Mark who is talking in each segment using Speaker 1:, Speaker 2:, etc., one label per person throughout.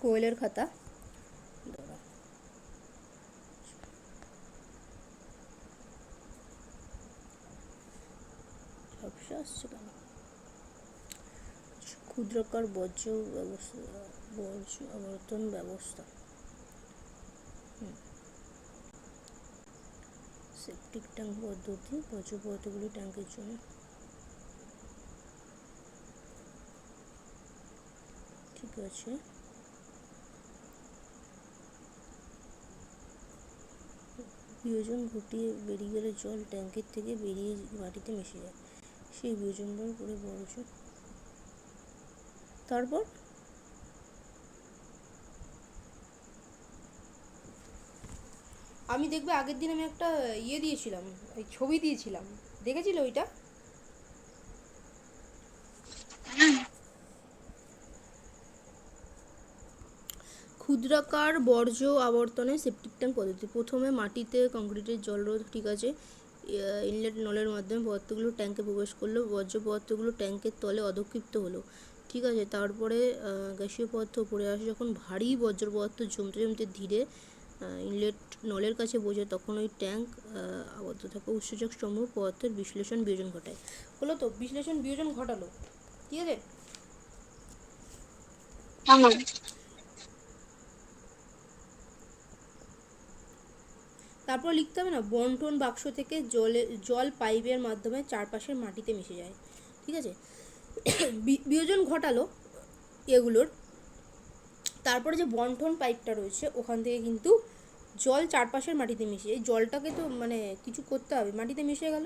Speaker 1: কোয়েলের খাতা। ক্ষুদ্রাকার বর্জ্য ব্যবস্থা, বর্জ্য আবর্তন ব্যবস্থা। সেপটিক ট্যাঙ্ক পদ্ধতি, বর্জ্য পদার্থগুলি ট্যাঙ্কের জন্য। ঠিক আছে। বিয়োজন ঘটিয়ে বেরিয়ে গেলে জল ট্যাঙ্কের থেকে বেরিয়ে মাটিতে মিশে যায়। সেই বিয়োজনবার করে বড় চোখ তারপর? আমি দেখবে আগের দিন আমি একটা ইয়ে দিয়েছিলাম ওই ছবি দিয়েছিলাম। দেখেছিলে ওইটা? ক্ষুদ্রাকার বর্জ্য আবর্তনে সেপটিক ট্যাঙ্ক পদ্ধতি। প্রথমে মাটিতে কংক্রিটের জলরোধ ঠিক আছে? ইনলেট নলের মাধ্যমে পদার্থগুলো ট্যাঙ্কে প্রবেশ করল। বর্জ্য পদার্থগুলো ট্যাঙ্কের তলে অধক্ষিপ্ত হলো, ঠিক আছে? তারপরে গ্যাসীয় পদার্থ উপরে আসে। যখন ভারী বর্জ্য পদার্থ জমতে জমতে ধীরে ইনলেট নলের কাছে বোঝে তখন ওই ট্যাঙ্ক আবদ্ধ থাকে উৎসেচক সমূহ পদার্থের বিশ্লেষণ বিয়োজন ঘটায়। হলো তো, বিশ্লেষণ বিয়োজন ঘটালো, ঠিক আছে? তারপর লিখতে হবে না, বন্টন বাক্স থেকে জলে, জল পাইপের মাধ্যমে চারপাশের মাটিতে মিশে যায়, ঠিক আছে? বিয়োজন ঘটালো এগুলোর। তারপরে যে বন্টন পাইপটা রয়েছে, ওখান থেকে কিন্তু জল চারপাশের মাটিতে মিশে যায়। জলটাকে তো মানে কিছু করতে হবে, মাটিতে মিশে গেল।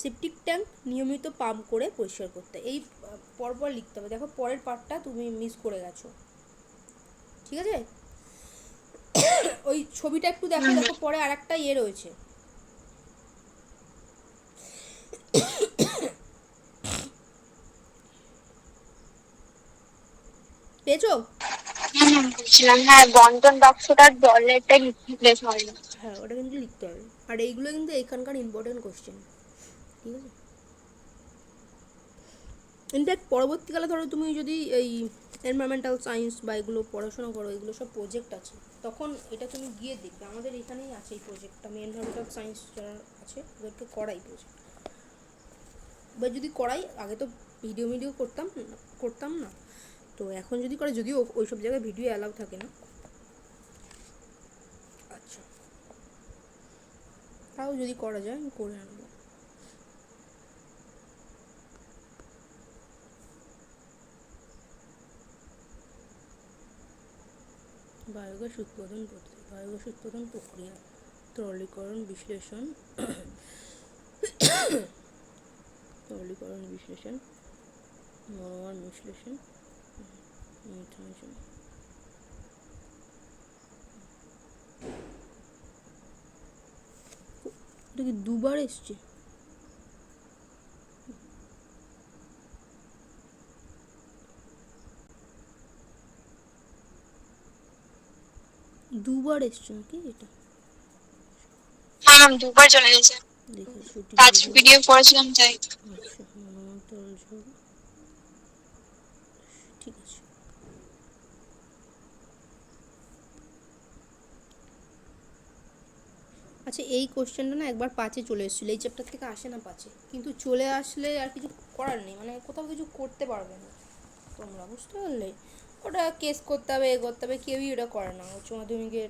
Speaker 1: সেপটিক ট্যাঙ্ক নিয়মিত পাম্প করে পরিষ্কার করতে এই পরপর লিখতে হবে। দেখো, পরের পার্টটা তুমি মিস করে গেছো। ঠিক আছে? ওই ছবিটা একটু দেখো দেখো পরে আর একটা ইয়ে রয়েছে। পেয়েছ?
Speaker 2: হ্যাঁ বন্টন বাক্সটার জলেরটা রিপ্লেস হয় না
Speaker 1: হ্যাঁ ওটা কিন্তু লিখতে হবে। আর এইগুলো কিন্তু এখানকার ইম্পর্টেন্ট কোশ্চেন ঠিক আছে? ইনফ্যাক্ট পরবর্তীকালে ধরো তুমি যদি এই এনভায়রনমেন্টাল সায়েন্স বা এগুলো পড়াশোনা করো, এগুলো সব প্রজেক্ট আছে। তখন এটা তুমি গিয়ে দেখবে, আমাদের এখানেই আছে এই প্রজেক্টটা আমি এনভায়রনমেন্টাল সায়েন্স যারা আছে, ওদেরকে করাই প্রজেক্ট বা যদি করাই, আগে তো ভিডিও ভিডিও করতাম করতাম না। তো এখন যদি করে, যদিও ওই সব জায়গায় ভিডিও অ্যালাউ থাকে না। আচ্ছা। তাও যদি করা যায়, আমি করে আনব। বায়োগ্যাস উৎপাদন পদ্ধতি বায়োগ্যাস উৎপাদন প্রক্রিয়া, তরলীকরণ বিশ্লেষণ তরলীকরণ বিশ্লেষণ মনোমান বিশ্লেষণ এটা কি দুবার এসছে? দুবার এসছে নাকি এটা?
Speaker 2: হ্যাঁ দুবার চলে গেছে।
Speaker 1: দেখে ছুটি
Speaker 2: টাচ ভিডিও করেছিলাম তাই।
Speaker 1: আচ্ছা মনোমান তরল ঝোল ঠিক আছে। আচ্ছা এই কোশ্চেনটা না একবার পাঁচে চলে এসেছিল। এই চ্যাপ্টার থেকে আসে না পাঁচে। কিন্তু চলে আসলে আর কিছু করার নেই। মানে কোথাও কিছু করতে পারবে না। তোমরা বুঝতে পারলে? ওটা কেস করতে হবে, এ করতে হবে, কেউই ওটা করে না। উচ্চ মাধ্যমিকের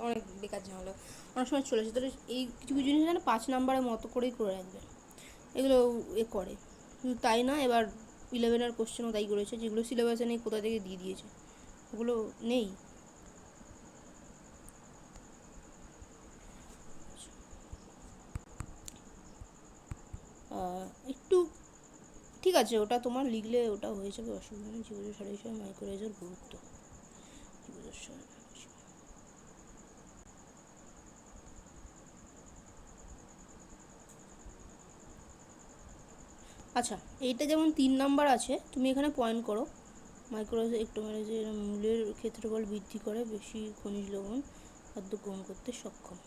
Speaker 1: অনেক বেকার ঝামেলা। অনেক সময় চলে আসে। তাহলে এই কিছু কিছু জিনিস যেন পাঁচ নাম্বারের মতো করেই করে রাখবেন এগুলো এ করে। শুধু তাই না, এবার ইলেভেনের কোশ্চেনও তাই করেছে, যেগুলো সিলেবাসে নেই, কোথা থেকে দিয়ে দিয়েছে? ওগুলো নেই আহ, একটু ঠিক আছে, ওটা তোমার লিখলে ওটা হয়ে যাবে, অসুবিধা নেই। জীবজ সারা হিসাবে মাইক্রোরাইজার গুরুত্ব। আচ্ছা এইটা যেমন তিন নাম্বার আছে, তুমি এখানে পয়েন্ট করো। মাইক্রোরাইজার একটোমেরাইজের মূলের ক্ষেত্রফল বৃদ্ধি করে, বেশি খনিজ লবণ খাদ্য গ্রহণ করতে সক্ষম।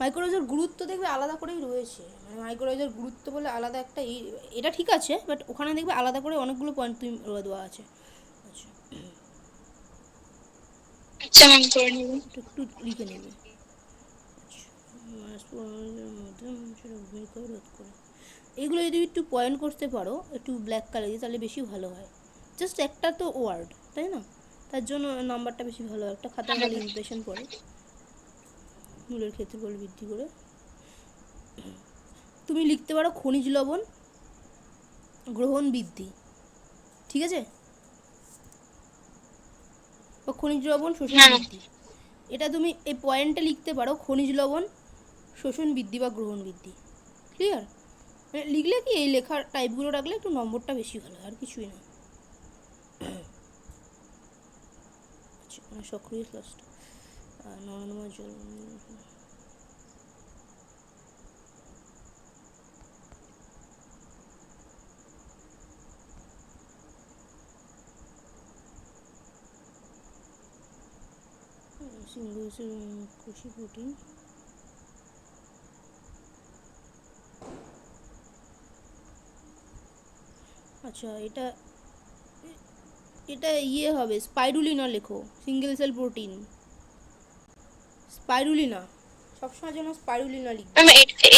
Speaker 1: মাইক্রোরাইজার গুরুত্ব দেখবে আলাদা করেই রয়েছে। মানে মাইক্রোরাইজার গুরুত্ব বলে আলাদা একটা এটা ঠিক আছে বাট ওখানে দেখবে আলাদা করে অনেকগুলো পয়েন্ট তুমি দেওয়া আছে। আচ্ছা।
Speaker 2: আচ্ছা ম্যাম করে নেব।
Speaker 1: একটু একটু লিখে নেবে। আচ্ছা, করে। এগুলো যদি একটু পয়েন্ট করতে পারো একটু ব্ল্যাক কালার দিয়ে তাহলে বেশি ভালো হয়। জাস্ট একটা তো ওয়ার্ড তাই না? তার জন্য নাম্বারটা বেশি ভালো হয়। একটা খাতা খালি ইমপ্রেশন পড়ে। মূলের ক্ষেত্রফল বৃদ্ধি করে। তুমি লিখতে পারো খনিজ লবণ গ্রহণ বৃদ্ধি ঠিক আছে? বা খনিজ লবণ শোষণ
Speaker 2: হ্যাঁ।
Speaker 1: বৃদ্ধি। এটা তুমি এই পয়েন্টে লিখতে পারো খনিজ লবণ শোষণ বৃদ্ধি বা গ্রহণ বৃদ্ধি। ক্লিয়ার লিখলে কি এই লেখার টাইপগুলো রাখলে একটু নম্বরটা বেশি ভালো আর কিছুই না। আচ্ছা মানে সক্রিয় ক্লাসটা নরনমা জল সিঙ্গল কোষি প্রোটিন আচ্ছা এটা এ- এটা ইয়ে হবে স্পাইরুলিনা লেখো সিঙ্গেল সেল প্রোটিন স্পাইরুলিনা সবসময় যেন স্পাইরুলিনা লিখবে।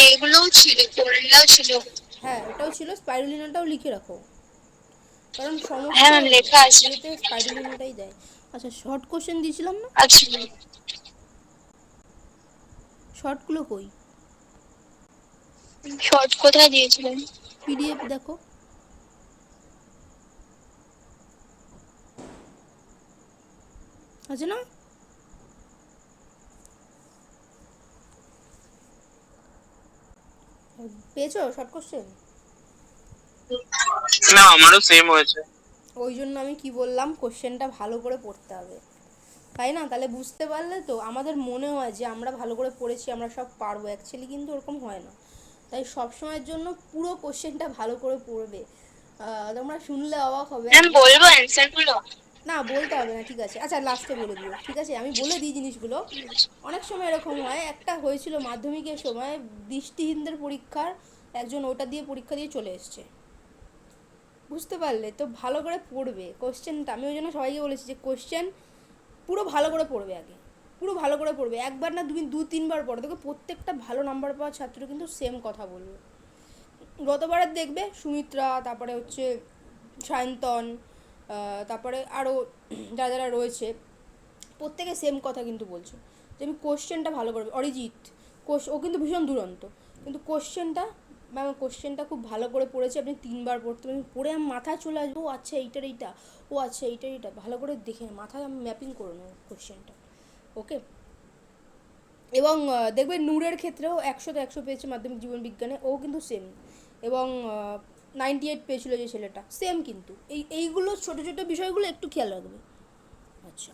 Speaker 2: এগুলোও ছিল কোরেলাও ছিল।
Speaker 1: হ্যাঁ এটাও ছিল স্পাইরুলিনাটাও লিখে রাখো। কারণ সমস্ত
Speaker 2: হ্যাঁ, ম্যাম, লেখা আছে।
Speaker 1: স্পাইরুলিনাটাই দেয়। আচ্ছা শর্ট কোশ্চেন দিয়েছিলাম না?
Speaker 2: আচ্ছা। ম্যাম
Speaker 1: শর্টগুলো কই?
Speaker 2: শর্ট কোথায় দিয়েছিলেন?
Speaker 1: পিডিএফ দেখো। আছে না? পেয়েছ শর্ট কোশ্চেন
Speaker 3: না আমারও সেম হয়েছে।
Speaker 1: ওই জন্য আমি কি বললাম কোশ্চেনটা ভালো করে পড়তে হবে। তাই না? তাহলে বুঝতে পারলে তো আমাদের মনে হয় যে আমরা ভালো করে পড়েছি আমরা সব পারব। অ্যাকচুয়ালি কিন্তু ওরকম হয় না। তাই সব সময়ের জন্য পুরো কোশ্চেনটা ভালো করে পড়বে। আহ, তোমরা শুনলে অবাক হবে।
Speaker 2: ম্যাম বলব অ্যান্সারগুলো?
Speaker 1: না, বলতে হবে না, ঠিক আছে। আচ্ছা লাস্টে বলে দিও, ঠিক আছে? আমি বলে দিই জিনিসগুলো। অনেক সময় এরকম হয়, একটা হয়েছিল মাধ্যমিকের সময় দৃষ্টিহীনদের পরীক্ষার, একজন ওটা দিয়ে পরীক্ষা দিয়ে চলে এসছে। বুঝতে পারলে? তো ভালো করে পড়বে। কোশ্চেনটা আমি ওই জন্য সবাইকে বলেছি যে কোশ্চেন পুরো ভালো করে পড়বে আগে। পুরো ভালো করে পড়বে। একবার না তুমি দু তিনবার পড়ো। দেখো প্রত্যেকটা ভালো নাম্বার পাওয়া ছাত্র কিন্তু সেম কথা বলবে। গতবারের দেখবে সুমিত্রা, তারপরে হচ্ছে সায়ন্তন তারপরে আরও যারা যারা রয়েছে, প্রত্যেকে সেম কথা কিন্তু বলছে, যে আমি কোশ্চেনটা ভালো করবে অরিজিৎ, কোশ, ও কিন্তু ভীষণ দুরন্ত, কিন্তু কোশ্চেনটা ম্যাম কোশ্চেনটা খুব ভালো করে পড়েছে, আপনি তিনবার পড়তে পারেন, পড়ে আমার মাথায় চলে আসবে, ও আচ্ছা এইটার এইটা, ও আচ্ছা এইটার এইটা, ভালো করে দেখে মাথায় আমি ম্যাপিং করে নেব কোশ্চেনটা ওকে এবং দেখবে নূরের ক্ষেত্রেও একশোতে একশো পেয়েছে মাধ্যমিক জীবন বিজ্ঞানে, ও কিন্তু সেম এবং নাইনটি এইট পেয়েছিল যে ছেলেটা সেম কিন্তু। এই এইগুলো ছোটো ছোটো বিষয়গুলো একটু খেয়াল রাখবে। আচ্ছা।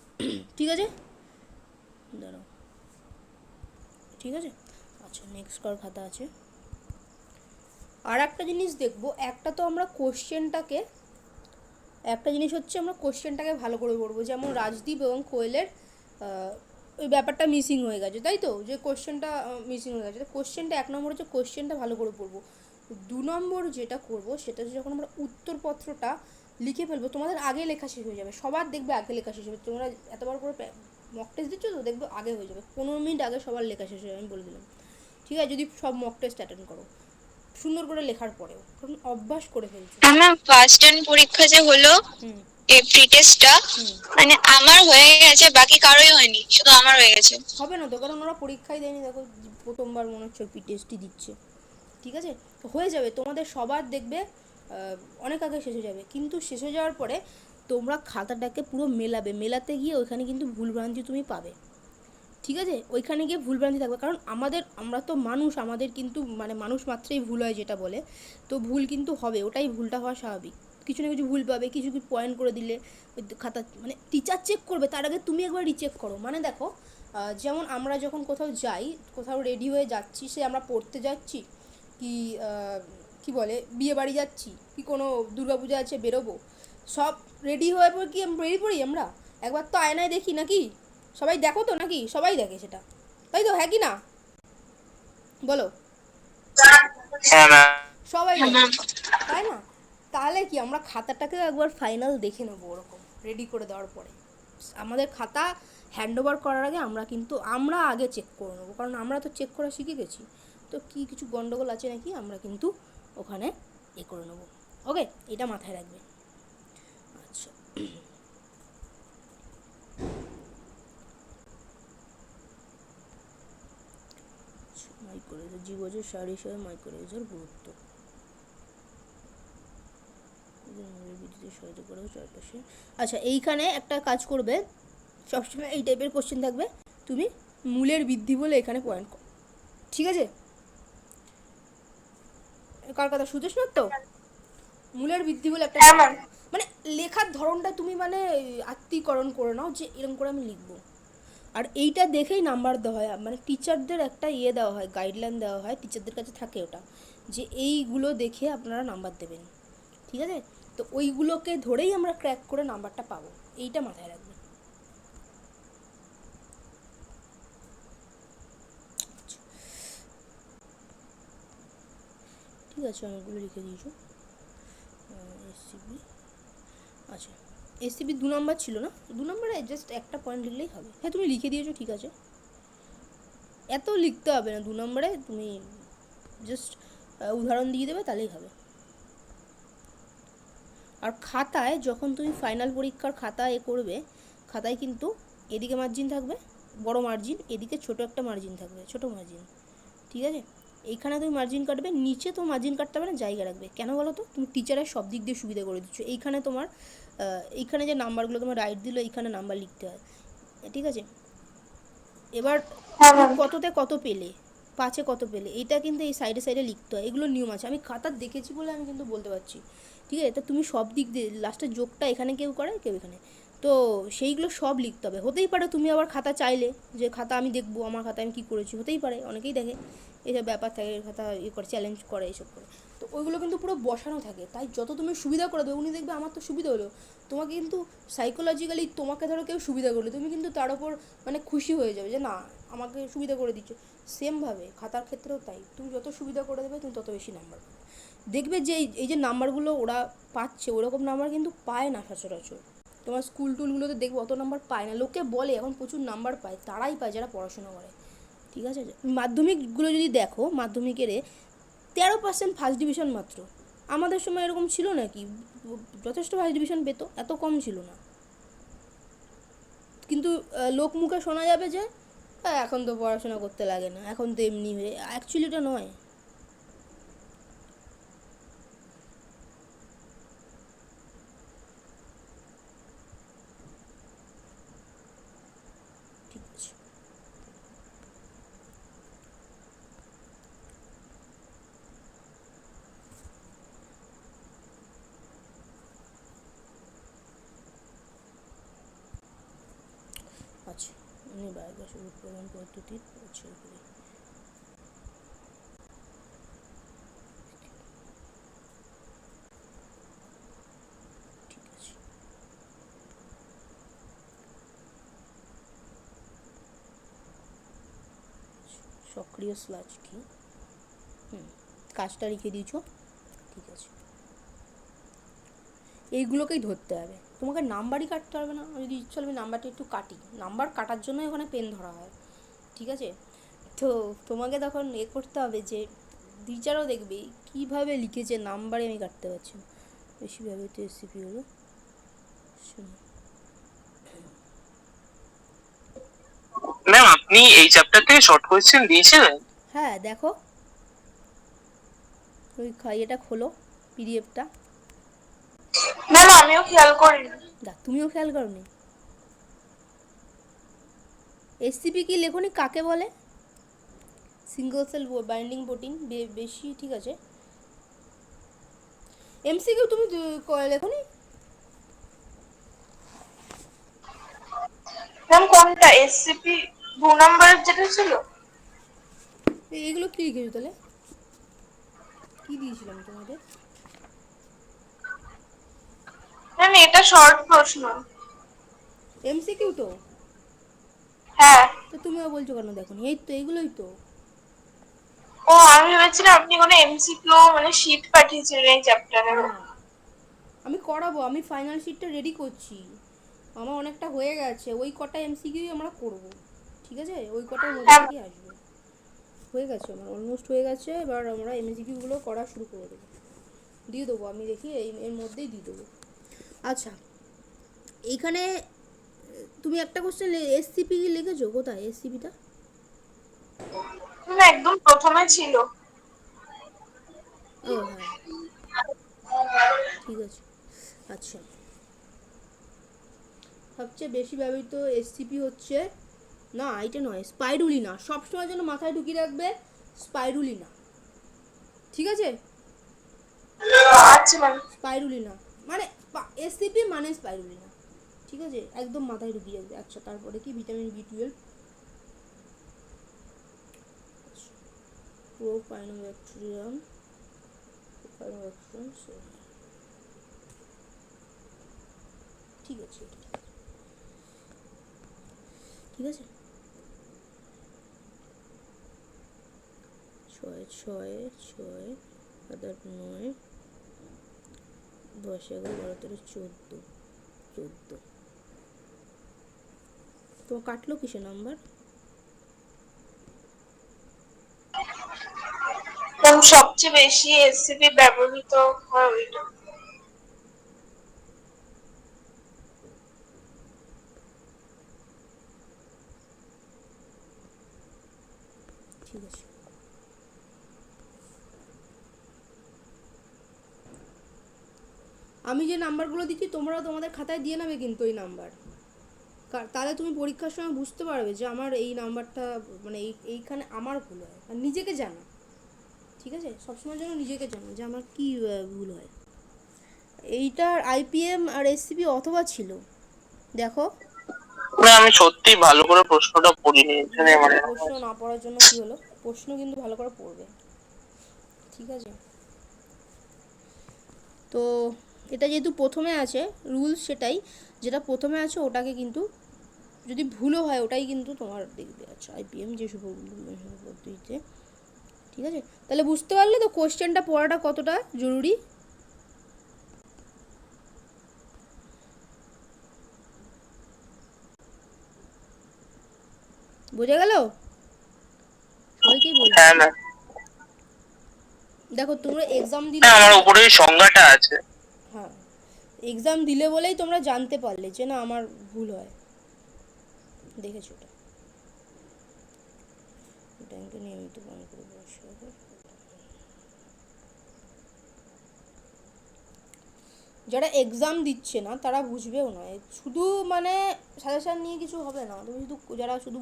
Speaker 1: ঠিক আছে? দাঁড়াও। ঠিক আছে? আচ্ছা নেক্সট কার খাতা আছে। আর একটা জিনিস দেখব একটা তো আমরা কোশ্চেনটাকে একটা জিনিস হচ্ছে আমরা কোশ্চেনটাকে ভালো করে পড়ব। যেমন রাজদীপ এবং কোয়েলের ওই ব্যাপারটা মিসিং হয়ে গেছে তাই তো? যে কোশ্চেনটা মিসিং হয়ে গেছে। কোশ্চেনটা এক নম্বর হচ্ছে কোশ্চেনটা ভালো করে পড়ব। দু নম্বর যেটা করব সেটা যখন আমরা উত্তরপত্রটা লিখে ফেলব তোমাদের আগে লেখা শেষ হয়ে যাবে। সবার দেখবে আগে লেখা শেষ হবে। তোমরা এতবার করে মক টেস্ট দিচ্ছ তো দেখবে আগে হয়ে যাবে। পনেরো মিনিট আগে সবার লেখা শেষ হয়ে যাবে আমি বলে দিলাম। ঠিক আছে যদি সব মক টেস্ট অ্যাটেন্ড করো। সুন্দর করে লেখার পরেও। কারণ অভ্যাস করে ফেলছো।
Speaker 2: ম্যাম ফার্স্ট টার্ম পরীক্ষা যে হলো এই প্রি টেস্টটা মানে আমার হয়ে গেছে বাকি কারোই হয়নি। শুধু আমার হয়ে গেছে।
Speaker 1: হবে না তো কারণ ওরা পরীক্ষাই দেয়নি। দেখো প্রথমবার মনে হচ্ছে পি টেস্টই দিচ্ছে। ঠিক আছে? হয়ে যাবে, তোমাদের সবার দেখবে অনেক আগে শেষ হয়ে যাবে। কিন্তু শেষ হয়ে যাওয়ার পরে তোমরা খাতাটাকে পুরো মেলাবে। মেলাতে গিয়ে ওইখানে কিন্তু ভুলভ্রান্তি তুমি পাবে। ঠিক আছে? ওইখানে গিয়ে ভুলভ্রান্তি থাকবে। কারণ আমাদের, আমরা তো মানুষ, আমাদের কিন্তু মানে মানুষ মাত্রই ভুল হয় যেটা বলে। তো ভুল কিন্তু হবে, ওটাই ভুলটা হওয়া স্বাভাবিক। কিছু না কিছু ভুল পাবে, কিছু কিছু পয়েন্ট করে দিলে ওই খাতা মানে টিচার চেক করবে, তার আগে তুমি একবার রিচেক করো। মানে দেখো যেমন আমরা যখন কোথাও যাই, কোথাও রেডি হয়ে যাচ্ছি, সে আমরা পড়তে যাচ্ছি কি কি বলে বিয়ে বাড়ি যাচ্ছি কি কোনো দুর্গাপূজা আছে বেরোবো। সব রেডি হয়ে পর কি আমরা রেডি পড়ি আমরা? একবার তো আয়নায় দেখি নাকি? সবাই দেখো তো নাকি? সবাই দেখে সেটা। তাই তো হ্যাঁ কি না? বলো।
Speaker 3: হ্যাঁ
Speaker 1: সবাই
Speaker 2: হ্যাঁ,
Speaker 1: তাই না? তাহলে কি আমরা খাতাটাকে একবার ফাইনাল দেখে নেব ওরকম রেডি করে দেওয়ার পরে। আমাদের খাতা হ্যান্ড ওভার করার আগে আমরা কিন্তু আমরা আগে চেক করে নেব কারণ আমরা তো চেক করা শিখে গেছি। তো কি কিছু গন্ডগোল আছে নাকি আমরা কিন্তু ওখানে এ করে নেব। ওকে এটা মাথায় রাখবে। আচ্ছা। মাইক্রোওয়েভ জীবজের সার হিসেবে মাইক্রোওয়েভের গুরুত্ব। বিদ্যুতের সহায়তা করে চারপাশে। আচ্ছা এইখানে একটা কাজ করবে। সবসময় এই টাইপের কোশ্চেন থাকবে। তুমি মূলের বৃদ্ধি বলে এখানে পয়েন্ট করো। ঠিক আছে? কার কথা না তো? মূলের বৃদ্ধি বলে একটা
Speaker 2: হ্যাঁ
Speaker 1: মানে লেখার ধরনটা তুমি মানে আত্মীকরণ করে নাও যে এরকম করে আমি লিখব। আর এইটা দেখেই নাম্বার দেওয়া হয়। মানে টিচারদের একটা ইয়ে দেওয়া হয় গাইডলাইন দেওয়া হয় টিচারদের কাছে থাকে ওটা। যে এইগুলো দেখে আপনারা নাম্বার দেবেন। ঠিক আছে? তো ওইগুলোকে ধরেই আমরা ক্র্যাক করে নাম্বারটা পাবো। এইটা মাথায় রাখবেন ঠিক আছে, আমি অনেকগুলো লিখে দিয়েছ এসসিবি আচ্ছা এসসিবি দু নম্বর ছিল না? দু নম্বরে জাস্ট একটা পয়েন্ট লিখলেই হবে। হ্যাঁ তুমি লিখে দিয়েছ, ঠিক আছে। এত লিখতে হবে না, দু নম্বরে তুমি জাস্ট উদাহরণ দিয়ে দেবে, তাহলেই হবে। আর খাতায় যখন তুমি ফাইনাল পরীক্ষার খাতা এ করবে, খাতায় কিন্তু এদিকে মার্জিন থাকবে, বড় মার্জিন এদিকে ছোট একটা মার্জিন থাকবে, ছোট মার্জিন ঠিক আছে? এইখানে তুমি মার্জিন কাটবে নিচে তো মার্জিন কাটতে হবে না জায়গা রাখবে। কেন বলো তো? তুমি টিচারের সব দিক দিয়ে সুবিধা করে দিচ্ছ। এইখানে তোমার এইখানে যে নাম্বারগুলো তোমার রাইট দিল এইখানে নাম্বার লিখতে হয়। ঠিক আছে? এবার
Speaker 2: হ্যাঁ
Speaker 1: কততে কত পেলে? পাঁচে কত পেলে? এটা কিন্তু এই সাইডে সাইডে লিখতে হয়। এগুলো নিয়ম আছে। আমি খাতা দেখেছি বলে আমি কিন্তু বলতে পারছি। ঠিক আছে? তো তুমি সব দিক দিয়ে লাস্টের যোগটা এখানে কেউ করে কেউ এখানে। তো সেইগুলো সব লিখতে হবে। হতেই পারে তুমি আবার খাতা চাইলে যে খাতা আমি দেখব, আমার খাতা আমি কী করেছি, হতেই পারে, অনেকেই দেখে এসব ব্যাপার থাকে খাতা ইয়ে করে চ্যালেঞ্জ করে এইসব করে। তো ওইগুলো কিন্তু পুরো বসানো থাকে, তাই যত তুমি সুবিধা করে দেবে, উনি দেখবে আমার তো সুবিধা হলো। তোমাকে কিন্তু সাইকোলজিক্যালি তোমাকে ধরো কেউ সুবিধা করল, তুমি কিন্তু তার ওপর মানে খুশি হয়ে যাবে যে না, আমাকে সুবিধা করে দিচ্ছ। সেমভাবে খাতার ক্ষেত্রেও তাই, তুমি যত সুবিধা করে দেবে, তুমি তত বেশি নাম্বার দেখবে যে এই যে নাম্বারগুলো ওরা পাচ্ছে, ওরকম নাম্বার কিন্তু পায় না সচরাচর। তোমার স্কুল টুলগুলোতে দেখব অত নাম্বার পায় না। লোকে বলে এখন প্রচুর নাম্বার পায় তারাই পায় যারা পড়াশোনা করে। ঠিক আছে? মাধ্যমিকগুলো যদি দেখো মাধ্যমিকের তেরো পার্সেন্ট ফার্স্ট ডিভিশন মাত্র। আমাদের সময় এরকম ছিল নাকি? যথেষ্ট ফার্স্ট ডিভিশন পেতো এত কম ছিল না। কিন্তু লোক মুখে শোনা যাবে যে "আহ, এখন তো পড়াশোনা করতে লাগে না এখন তো এমনি হয়ে অ্যাকচুয়ালি এটা নয় ঠিক আছে আচ্ছা উনি পরিচয়গুলি ঠিক সক্রিয় স্লাজ কি? হুম, কাজটা লিখে দিয়েছ? ঠিক আছে। এইগুলোকেই ধরতে হবে। তোমাকে নাম্বারই কাটতে হবে না। যদি ইচ্ছে আমি নাম্বারটা একটু কাটি। নাম্বার কাটার জন্য ওখানে পেন ধরা হয়। ঠিক আছে? তো তোমাকে তখন এ করতে হবে যে টিচারও দেখবে কীভাবে লিখেছে নাম্বারে আমি কাটতে পারছি না। বেশি ব্যবহৃত রেসিপি হলো
Speaker 3: ম্যাম আপনি এই চ্যাপ্টার থেকে শর্ট কোয়েশ্চেন দিয়েছিলেন?
Speaker 1: হ্যাঁ দেখো। ওই খা- এটা খোলো পিডিএফটা
Speaker 2: ম্যাম আমিও খেয়াল করিনি।
Speaker 1: দা তুমিও খেয়াল করনি? এসসিপি কি লেখনি কাকে বলে? সিঙ্গল সেল বাইন্ডিং প্রোটিন বেশি ঠিক আছে। এমসিকিউ তুমি লেখনি?
Speaker 2: ম্যাম কোনটা? এসসিপি দু নম্বরের যেটা ছিল?
Speaker 1: এগুলো কি লিখেছো তাহলে? কি দিয়েছিলাম তোমাদের
Speaker 2: ম্যাম এটা শর্ট প্রশ্ন।
Speaker 1: এমসিকিউ তো?
Speaker 2: হ্যাঁ।
Speaker 1: তো তুমিও বলছো কেন দেখোনি এই তো এগুলোই তো।
Speaker 2: ও আমি ভেবেছিলাম আপনি কোনো এমসিকিউ মানে শীট পাঠিয়েছিলেন এই চ্যাপ্টারের
Speaker 1: আমি করাবো আমি ফাইনাল শিটটা রেডি করছি। আমার অনেকটা হয়ে গেছে ওই কটা এমসিকিউ আমরা করব। ঠিক আছে? ওই কটার মধ্যে
Speaker 2: হ্যাঁ।
Speaker 1: আসবে। হয়ে গেছে আমার অলমোস্ট হয়ে গেছে এবার আমরা এমসিকিউগুলো করা শুরু করে দেবো। দিয়ে দেবো আমি দেখি এই এর মধ্যেই দিয়ে দেবো। আচ্ছা এইখানে তুমি একটা কোশ্চেন এসসিপি কি লিখেছো? কোথায় এসসিপিটা
Speaker 2: হুম, একদম প্রথমে ছিল।
Speaker 1: ও হ্যাঁ। ঠিক আছে। আচ্ছা। সবচেয়ে বেশি ব্যবহৃত এসসিপি হচ্ছে না এটা নয় স্পাইরুলিনা। সবসময় যেন মাথায় ঢুকিয়ে রাখবে স্পাইরুলিনা। ঠিক আছে?
Speaker 2: আচ্ছা।
Speaker 1: স্পাইরুলিনা। মানে এসসিপি মানে স্পাইরুলিনা। ঠিক আছে? একদম মাথায় ঢুকিয়ে রাখবে আচ্ছা তারপরে কি? Vitamin B twelve propionibacterium propionibacterium ঠিক আছে ঠিক আছে। ছয় ছয় ছয় আট নয় দশ এগারো, বারো, তেরো, চোদ্দ চোদ্দ। তো কাটলো কিসে নাম্বার
Speaker 2: সবচেয়ে বেশি এসসিপি ব্যবহৃত হয় ওইটা।
Speaker 1: ঠিক আছে। আমি যে নাম্বারগুলো দিচ্ছি তোমরা তোমাদের খাতায় দিয়ে নেবে কিন্তু এই নাম্বার তাহলে তুমি পরীক্ষার সময় বুঝতে পারবে যে আমার এই নাম্বারটা মানে এই এইখানে আমার ভুল হয়। আর নিজেকে জানো। ঠিক আছে? সবসময় যেন নিজেকে জানো যে আমার কী ভুল হয়। এইটার আইপিএম আর এসসিপি অথবা ছিল। দেখো।
Speaker 3: আমি সত্যি ভালো করে প্রশ্নটা পড়িনি। এখানে মানে
Speaker 1: প্রশ্ন না পড়ার জন্য কি হলো? প্রশ্ন কিন্তু ভালো করে পড়বে। ঠিক আছে? তো এটা যেহেতু প্রথমে আছে রুলস সেটাই। যেটা প্রথমে আছে ওটাকে কিন্তু যদি ভুলও হয় ওটাই কিন্তু তোমার দেখবে আচ্ছা আইপিএম যে শুভ পদ্ধতিতে ঠিক আছে? তাহলে বুঝতে পারলে তো কোশ্চেনটা পড়াটা কতটা জরুরি? বোঝা গেল? সবাইকেই বলছি।
Speaker 3: হ্যাঁ
Speaker 1: দেখো তোমরা এক্সাম দিলে
Speaker 3: হ্যাঁ আমার উপরে সংজ্ঞাটা আছে।
Speaker 1: হ্যাঁ। এক্সাম দিলে বলেই তোমরা জানতে পারলে যে না আমার ভুল হয়। দেখেছ ওটা। ব্যাংকে নিয়মিত পান করে বসে যারা এক্সাম দিচ্ছে না, তারা বুঝবেও না। শুধু মানে সাজেশান নিয়ে কিছু হবে না। তুমি শুধু যারা শুধু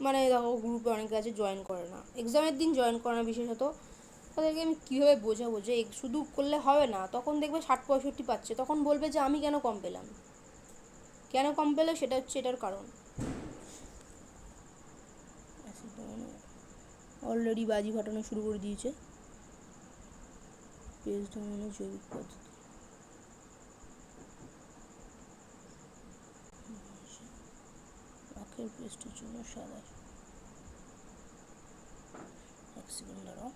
Speaker 1: মানে দেখো গ্রুপে অনেকে আছে জয়েন করে না। এক্সামের দিন জয়েন করে না বিশেষত, তাদেরকে আমি কীভাবে বোঝাবো যে শুধু করলে হবে না, তখন দেখবে ষাট পঁয়ষট্টি পাচ্ছে। তখন বলবে যে আমি কেন কম পেলাম? কেন কম পেলে? সেটা হচ্ছে এটার কারণ। অলরেডি বাজি ফাটানো শুরু করে দিয়েছে। পেজ ধরনের জৈবিক পদ্ধতি। আখের পেস্টের জন্য সাদা এক সেকেন্ড দাঁড়াও।